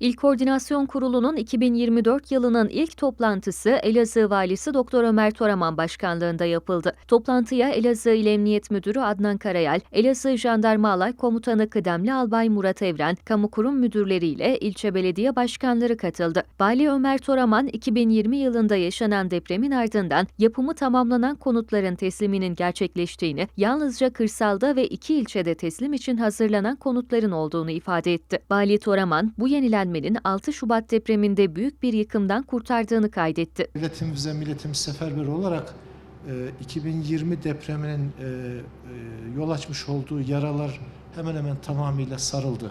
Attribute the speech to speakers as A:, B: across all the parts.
A: İl Koordinasyon Kurulu'nun 2024 yılının ilk toplantısı Elazığ Valisi Doktor Ömer Toraman başkanlığında yapıldı. Toplantıya Elazığ İl Emniyet Müdürü Adnan Karayel, Elazığ Jandarma Alay Komutanı Kıdemli Albay Murat Evren, kamu kurum müdürleriyle ilçe belediye başkanları katıldı. Vali Ömer Toraman, 2020 yılında yaşanan depremin ardından yapımı tamamlanan konutların tesliminin gerçekleştiğini, yalnızca kırsalda ve iki ilçede teslim için hazırlanan konutların olduğunu ifade etti. Vali Toraman, bu yenilenmenin 6 Şubat depreminde büyük bir yıkımdan kurtardığını kaydetti.
B: Milletimize milletimiz seferber olarak e, 2020 depreminin e, e, yol açmış olduğu yaralar hemen hemen tamamıyla sarıldı.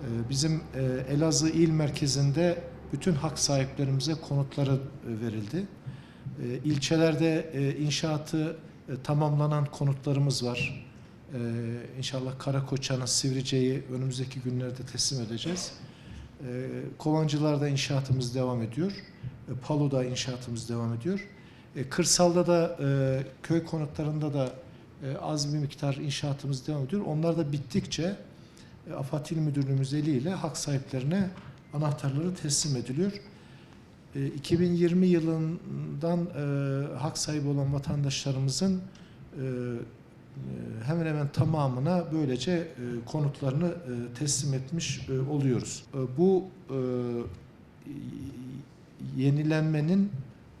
B: E, Bizim e, Elazığ il merkezinde bütün hak sahiplerimize konutları e, verildi. E, İlçelerde e, inşaatı e, tamamlanan konutlarımız var. E, İnşallah Karakoçan'ı, Sivrice'yi önümüzdeki günlerde teslim edeceğiz. E, Kovancılar'da inşaatımız devam ediyor. E, Palu'da inşaatımız devam ediyor. E, Kırsal'da da e, köy konutlarında da e, az bir miktar inşaatımız devam ediyor. Onlar da bittikçe e, AFAD İl Müdürlüğümüz eliyle hak sahiplerine anahtarları teslim ediliyor. E, 2020 yılından hak sahibi olan vatandaşlarımızın hemen hemen tamamına böylece e, konutlarını e, teslim etmiş e, oluyoruz. Bu yenilenmenin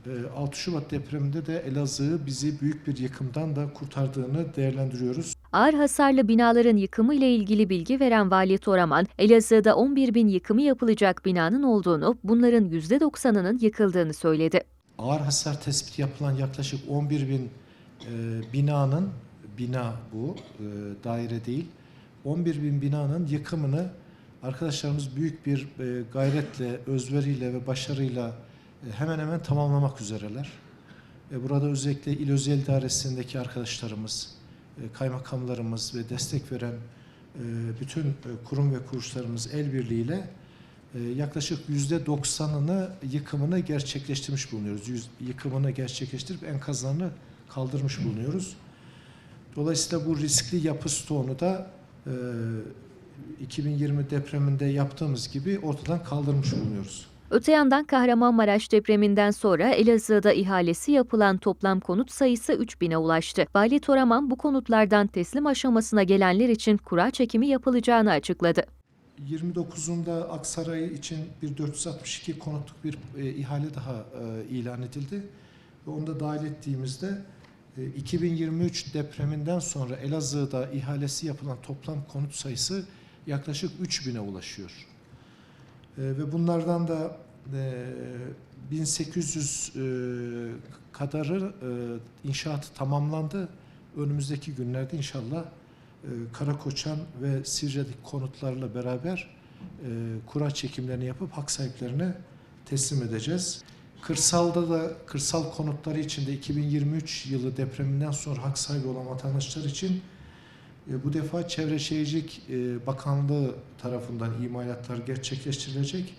B: e, 6 Şubat depreminde de Elazığ'ı bizi büyük bir yıkımdan da kurtardığını değerlendiriyoruz.
A: Ağır hasarlı binaların yıkımı ile ilgili bilgi veren Vali Toraman, Elazığ'da 11 bin yıkımı yapılacak binanın olduğunu, bunların %90'ının yıkıldığını söyledi.
B: Ağır hasar tespiti yapılan yaklaşık 11 bin e, binanın, bina bu, e, daire değil, 11 bin binanın yıkımını arkadaşlarımız büyük bir e, gayretle, özveriyle ve başarıyla e, hemen hemen tamamlamak üzereler. E, burada özellikle İl Özel İdaresi'ndeki arkadaşlarımız, e, kaymakamlarımız ve destek veren e, bütün e, kurum ve kuruluşlarımız el birliğiyle e, yaklaşık yüzde 90'ını yıkımını gerçekleştirmiş bulunuyoruz. Yüz, yıkımını gerçekleştirip enkazlarını kaldırmış bulunuyoruz. Dolayısıyla bu riskli yapı stoğunu da e, 2020 depreminde yaptığımız gibi ortadan kaldırmış bulunuyoruz.
A: Öte yandan Kahramanmaraş depreminden sonra Elazığ'da ihalesi yapılan toplam konut sayısı 3000'e ulaştı. Vali Toraman bu konutlardan teslim aşamasına gelenler için kura çekimi yapılacağını açıkladı.
B: 29'unda Aksaray için bir 462 konutluk bir e, ihale daha e, ilan edildi. Ve onu da dahil ettiğimizde 2023 depreminden sonra Elazığ'da ihalesi yapılan toplam konut sayısı yaklaşık 3000'e ulaşıyor. E, ve bunlardan da e, 1800 e, kadarı e, inşaatı tamamlandı. Önümüzdeki günlerde inşallah e, Karakoçan ve Sirce'deki konutlarla beraber e, kura çekimlerini yapıp hak sahiplerine teslim edeceğiz. Kırsalda da kırsal konutları için de 2023 yılı depreminden sonra hak sahibi olan vatandaşlar için e, bu defa Çevre Şehircilik e, Bakanlığı tarafından imalatlar gerçekleştirilecek.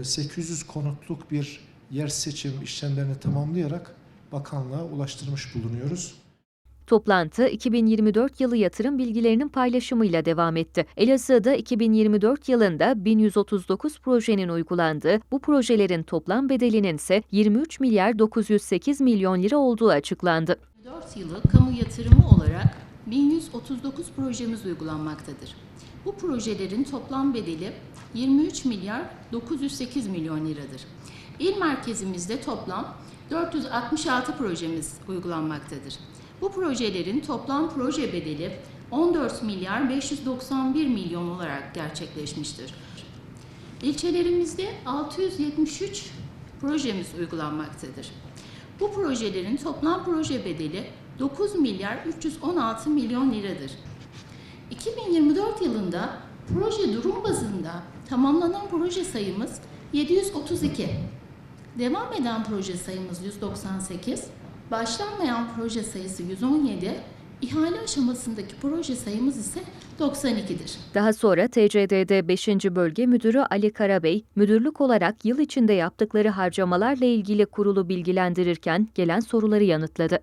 B: E, 800 konutluk bir yer seçim işlemlerini tamamlayarak bakanlığa ulaştırmış bulunuyoruz.
A: Toplantı 2024 yılı yatırım bilgilerinin paylaşımıyla devam etti. Elazığ'da 2024 yılında 1139 projenin uygulandığı, bu projelerin toplam bedelinin ise 23 milyar 908 milyon lira olduğu açıklandı.
C: 4 yılı kamu yatırımı olarak 1139 projemiz uygulanmaktadır. Bu projelerin toplam bedeli 23 milyar 908 milyon liradır. İl merkezimizde toplam 466 projemiz uygulanmaktadır. Bu projelerin toplam proje bedeli 14 milyar 591 milyon olarak gerçekleşmiştir. İlçelerimizde 673 projemiz uygulanmaktadır. Bu projelerin toplam proje bedeli 9 milyar 316 milyon liradır. 2024 yılında proje durum bazında tamamlanan proje sayımız 732. Devam eden proje sayımız 198, başlanmayan proje sayısı 117, ihale aşamasındaki proje sayımız ise 92'dir.
A: Daha sonra TCDD 5. Bölge Müdürü Ali Karabey, müdürlük olarak yıl içinde yaptıkları harcamalarla ilgili kurulu bilgilendirirken gelen soruları yanıtladı.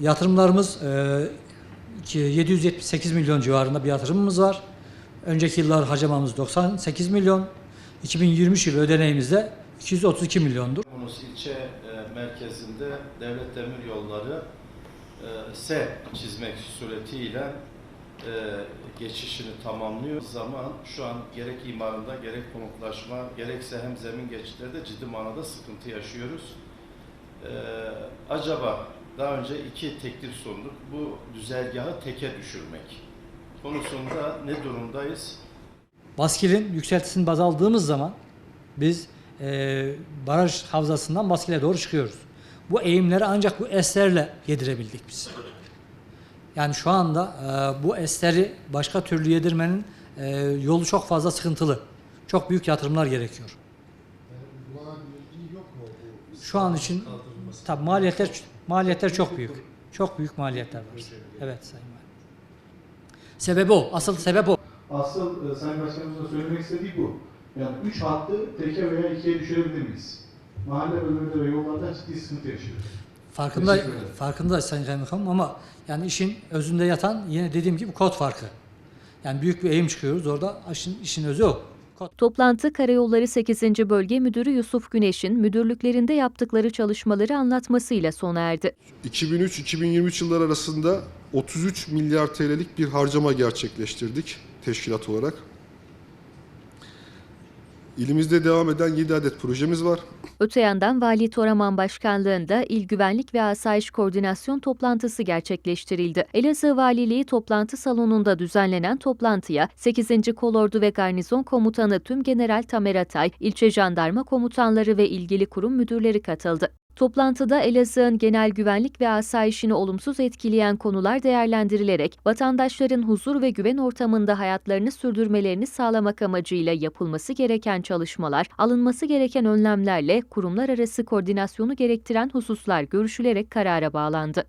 D: Yatırımlarımız e, ki 778 milyon civarında bir yatırımımız var. Önceki yıllar harcamamız 98 milyon. 2020 yılı ödeneğimiz de 232 milyondur.
E: Yunus ilçe e, merkezinde devlet demir yolları e, S çizmek suretiyle e, geçişini tamamlıyor. Zaman şu an gerek imarında gerek konutlaşma gerekse hem zemin geçitlerde ciddi manada sıkıntı yaşıyoruz. Acaba daha önce iki teklif sunduk. Bu düzergahı teke düşürmek konusunda ne durumdayız?
D: Baskil'in yükseltisini baz aldığımız zaman biz e, baraj havzasından Baskil'e doğru çıkıyoruz. Bu eğimleri ancak bu eslerle yedirebildik biz. Yani şu anda e, bu esleri başka türlü yedirmenin e, yolu çok fazla sıkıntılı. Çok büyük yatırımlar gerekiyor. Şu an için tabii maliyetler maliyetler çok büyük. Çok büyük maliyetler var. Evet Sayın. Sebebi o. Asıl sebep o.
F: Asıl e, Sayın Başkanımızın söylemek istediği bu. Yani üç hattı teke veya ikiye düşürebilir miyiz? Mahalle bölümünde ve yollarda ciddi sıkıntı yaşıyoruz.
D: Farkında farkındayız Sayın Kaymakamım ama yani işin özünde yatan yine dediğim gibi kod farkı. Yani büyük bir eğim çıkıyoruz orada işin, işin özü o. Kod.
A: Toplantı Karayolları 8. Bölge Müdürü Yusuf Güneş'in müdürlüklerinde yaptıkları çalışmaları anlatmasıyla sona erdi.
G: 2003-2023 yıllar arasında 33 milyar TL'lik bir harcama gerçekleştirdik teşkilat olarak. İlimizde devam eden 7 adet projemiz var.
A: Öte yandan Vali Toraman Başkanlığında İl Güvenlik ve Asayiş Koordinasyon toplantısı gerçekleştirildi. Elazığ Valiliği toplantı salonunda düzenlenen toplantıya 8. Kolordu ve Garnizon Komutanı Tüm General Tamer Atay, ilçe jandarma komutanları ve ilgili kurum müdürleri katıldı. Toplantıda Elazığ'ın genel güvenlik ve asayişini olumsuz etkileyen konular değerlendirilerek vatandaşların huzur ve güven ortamında hayatlarını sürdürmelerini sağlamak amacıyla yapılması gereken çalışmalar, alınması gereken önlemlerle kurumlar arası koordinasyonu gerektiren hususlar görüşülerek karara bağlandı.